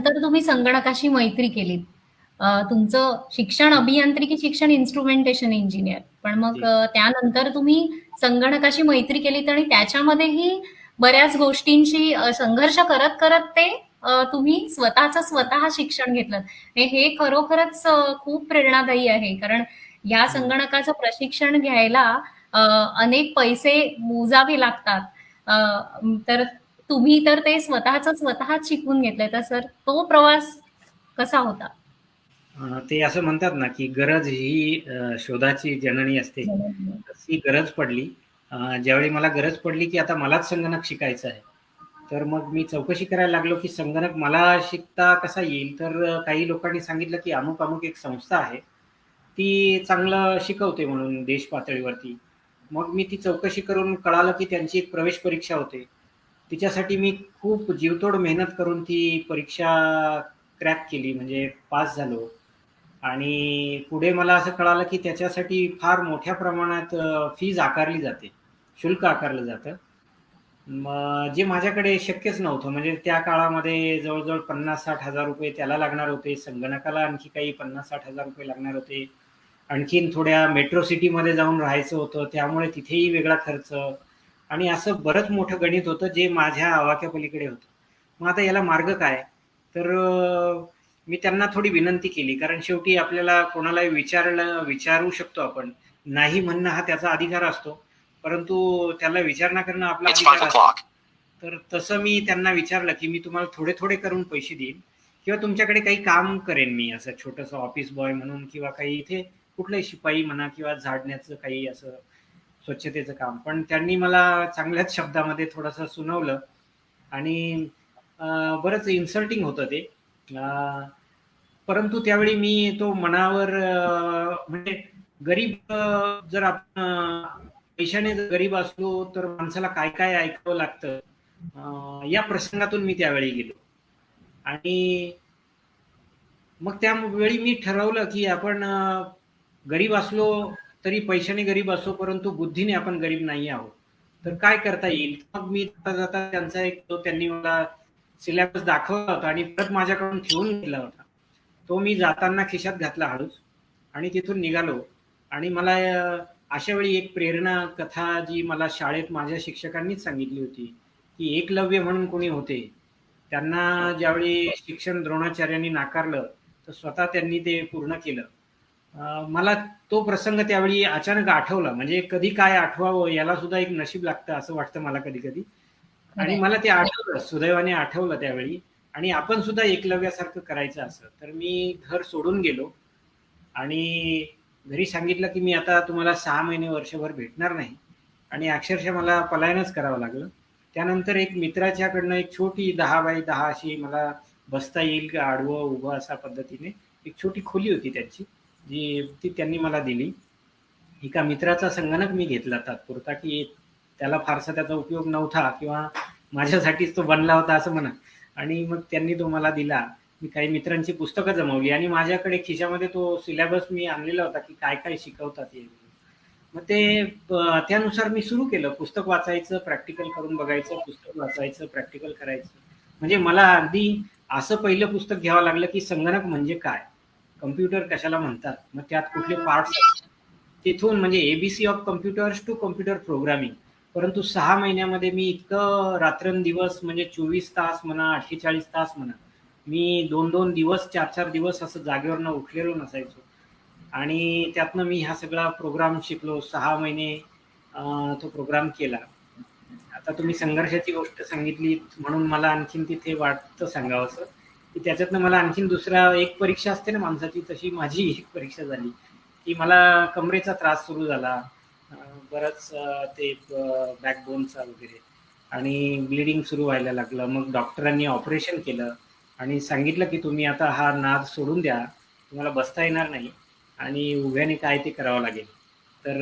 नंतर तुम्ही संगणकाशी मैत्री केलीत. तुमचं शिक्षण अभियांत्रिकी शिक्षण इन्स्ट्रुमेंटेशन इंजिनिअर. पण मग त्यानंतर तुम्ही संगणकाशी मैत्री केलीत आणि त्याच्यामध्येही बऱ्याच गोष्टींशी संघर्ष करत-करत ते अ, तुम्ही स्वतःचं स्वतः शिक्षण घेतलंत. हे हे खरोखरच खूप प्रेरणादायी आहे. कारण या. संगणकाचं प्रशिक्षण घ्यायला अनेक पैसे मोजावे लागतात. तर तुम्ही तर ते स्वतःच स्वतःच शिकून घेतलंय. तर सर तो प्रवास कसा होता? ते असं म्हणतात ना, की गरज ही शोधाची जननी असते. ती गरज पडली. ज्यावेळी मला गरज पडली, की आता मलाच संगणक शिकायचं आहे. तर मग मी चौकशी करायला लागलो, की संगणक मला शिकता कसा येईल? तर काही लोकांनी सांगितलं, की अमुक-अमुक एक संस्था आहे. ती चांगलं शिकवते म्हणून देश पातळीवरती. मग मी ती चौकशी करून कळालं, की त्यांची एक प्रवेश परीक्षा होते. तिच्यासाठी मी खूप जीवतोड मेहनत करून ती परीक्षा क्रॅक केली म्हणजे पास झालो. आणि पुढे मला असं कळालं, की त्याच्यासाठी फार मोठ्या प्रमाणात फीज आकारली जाते. शुल्क आकारलं जातं. मग जे माझ्याकडे शक्यच नव्हतं. म्हणजे त्या काळामध्ये जवळजवळ पन्नास साठ हजार रुपये त्याला लागणार होते. संगणकाला आणखी काही पन्नास साठ हजार रुपये लागणार होते. आणखीन थोड्या मेट्रो सिटीमध्ये जाऊन राहायचं होतं. त्यामुळे तिथेही वेगळा खर्च आणि असं बरंच मोठं गणित होतं, जे माझ्या आवाक्यापलीकडे होतं. मग आता याला मार्ग काय? तर मी त्यांना थोडी विनंती केली. कारण शेवटी आपल्याला कोणालाही विचारलं विचारू शकतो आपण. नाही म्हणणं हा त्याचा अधिकार असतो. परंतु त्याला विचारणा करणं आपला अधिकार असतो. तर तसं मी त्यांना विचारलं, की मी तुम्हाला थोडे-थोडे करून पैसे देईन किंवा तुमच्याकडे काही काम करेन मी असं छोटंसं ऑफिस बॉय म्हणून किंवा काही इथे कुठलाही शिपाई म्हणा किंवा झाडण्याचं काही असं स्वच्छतेचं काम. पण त्यांनी मला चांगल्याच शब्दामध्ये थोडंसं सुनावलं आणि बरंच इन्सल्टिंग होतं ते. परंतु त्यावेळी मी तो मनावर म्हणजे गरीब जर आपण पैशाने जर गरीब असलो, तर माणसाला काय-काय ऐकावं लागतं. या प्रसंगातून मी त्यावेळी गेलो. आणि मग त्यावेळी मी ठरवलं, की आपण गरीब असलो तरी पैशाने गरीब असो परंतु बुद्धीने आपण गरीब नाही आहोत. तर काय करता येईल? मग मी जाता-जाता त्यांचा एक तो त्यांनी मला सिलेबस दाखवला होता आणि परत माझ्याकडून ठेवून घेतला होता. तो मी जाताना खिशात घातला हळूच आणि तिथून निघालो आणि मला अशा वेळी एक प्रेरणा कथा जी मला शाळेत माझ्या शिक्षकांनीच सांगितली होती, की एकलव्य म्हणून कोणी होते. त्यांना ज्यावेळी शिक्षण द्रोणाचार्यांनी नाकारलं, तर स्वतः त्यांनी ते पूर्ण केलं. मला तो प्रसंग त्यावेळी अचानक आठवला. म्हणजे कधी काय आठवावं याला सुद्धा एक नशीब लागतं असं वाटतं मला कधी-कधी. आणि मला ते आठवलं, सुदैवाने आठवलं त्यावेळी आणि आपण सुद्धा एकलव्यासारखं करायचं असं. तर मी घर सोडून गेलो आणि घरी सांगितलं, की मी आता तुम्हाला सहा महिने, वर्षभर भेटणार नाही आणि अक्षरशः मला पलायनच करावं लागलं. त्यानंतर एक मित्राच्याकडनं एक छोटी दहा बाय दहा अशी मला बसता येईल आडवं, उभं अशा पद्धतीने एक छोटी खोली होती त्यांची, जी ती त्यांनी मला दिली. एका मित्राचा संगणक मी घेतला तात्पुरता, की त्याला फारसा त्याचा उपयोग नव्हता किंवा माझ्यासाठीच तो बनला होता असं म्हणा आणि मग त्यांनी तो मला दिला. मी काही मित्रांची पुस्तकं जमवली आणि माझ्याकडे खिशामध्ये तो सिलेबस मी आणलेला होता, की काय-काय शिकवतात हे. मग ते त्यानुसार मी सुरू केलं. पुस्तक वाचायचं, प्रॅक्टिकल करून बघायचं, पुस्तक वाचायचं, प्रॅक्टिकल करायचं. म्हणजे मला अगदी असं पहिलं पुस्तक घ्यावं लागलं, की संगणक म्हणजे काय? कॉम्प्युटर कशाला म्हणतात? मग त्यात कुठले पार्ट्स? तिथून म्हणजे A of computers to computer programming. परंतु 6 महिन्यामध्ये मी इतकं रात्रंदिवस म्हणजे 24 तास म्हणा, 48 तास म्हणा, मी 2-2 दिवस, 4-4 दिवस असं जागेवरनं उठलेलो नसायचो. आणि त्यातनं मी हा सगळा प्रोग्राम शिकलो. 6 महिने तो प्रोग्राम केला. आता तुम्ही संघर्षाची गोष्ट सांगितली म्हणून मला आणखीन तिथे वाटतं सांगावसं, की त्याच्यातनं मला आणखीन दुसरा एक परीक्षा असते ना माणसाची, तशी माझी एक परीक्षा झाली, की मला कमरेचा त्रास सुरू झाला. अ, बरंच ते बॅकबोनचा वगैरे आणि ब्लीडिंग सुरू व्हायला लागलं. मग डॉक्टरांनी ऑपरेशन केलं आणि सांगितलं, की तुम्ही आता हा नाद सोडून द्या. तुम्हाला बसता येणार नाही आणि उभ्याने काय ते करावं लागेल. तर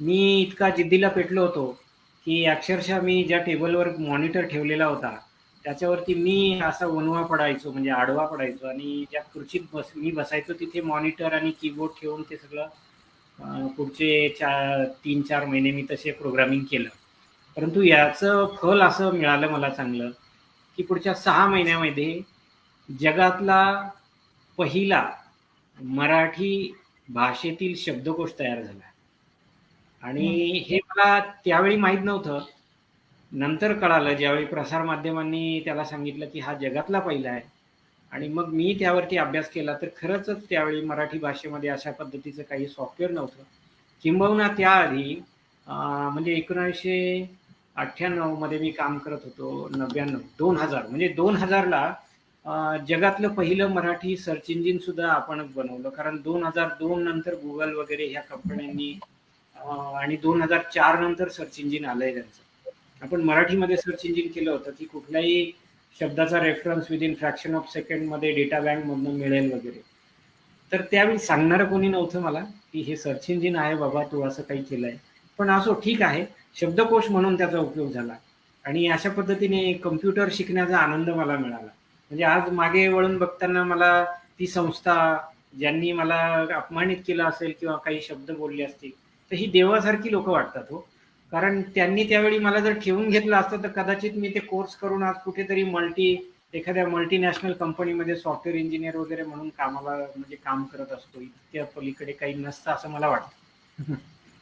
मी इतका जिद्दीला पेटलो होतो, की अक्षरशः मी ज्या टेबलवर मॉनिटर ठेवलेला होता, त्याच्यावरती मी असा वणवा पडायचो म्हणजे आडवा पडायचो आणि ज्या खुर्चीत बस मी बसायचो तिथे मॉनिटर आणि कीबोर्ड ठेवून ते सगळं पुढचे चार 3-4 महिने मी तसे प्रोग्रामिंग केलं. परंतु याचं फल असं मिळालं मला चांगलं, की पुढच्या 6 महिन्यामध्ये जगातला पहिला मराठी भाषेतील शब्दकोश तयार झाला आणि हे मला त्यावेळी माहीत नव्हतं नंतर कळालं ज्यावेळी प्रसारमाध्यमांनी त्याला सांगितलं की हा जगातला पहिला आहे आणि मग मी त्यावरती अभ्यास केला तर खरंच त्यावेळी मराठी भाषेमध्ये अशा पद्धतीचं काही सॉफ्टवेअर नव्हतं. किंबहुना त्याआधी म्हणजे एकोणीसशे अठ्ठ्याण्णवमध्ये मी काम करत होतो नव्याण्णव दोन हजार म्हणजे दोन हजारला जगातलं पहिलं मराठी सर्च इंजिन सुद्धा आपणच बनवलं. कारण दोन हजार दोन नंतर गुगल वगैरे ह्या कंपन्यांनी आणि दोन हजार चार नंतर सर्च इंजिन आलंय त्यांचं. आपण मराठीमध्ये सर्च इंजिन केलं होतं की कुठल्याही शब्दाचा रेफरन्स विदिन फ्रॅक्शन ऑफ सेकंडमध्ये डेटा बँक मिळेल वगैरे. तर त्यावेळी सांगणारं कोणी नव्हतं मला की हे सर्च इंजिन आहे बाबा तू असं काही केलंय. पण असो ठीक आहे शब्दकोश म्हणून त्याचा उपयोग झाला. आणि अशा पद्धतीने कम्प्युटर शिकण्याचा आनंद मला मिळाला. म्हणजे आज मागे वळून बघताना मला ती संस्था ज्यांनी मला अपमानित केलं असेल किंवा काही शब्द बोलले असतील तर ही देवासारखी लोक वाटतात हो. कारण त्यांनी त्यावेळी मला जर ठेवून घेतलं असतं तर कदाचित मी ते कोर्स करून आज कुठेतरी मल्टी एखाद्या मल्टीनॅशनल कंपनीमध्ये सॉफ्टवेअर इंजिनियर वगैरे म्हणून कामाला म्हणजे काम करत असतो. इतक्या पलीकडे काही नसतं असं मला वाटतं.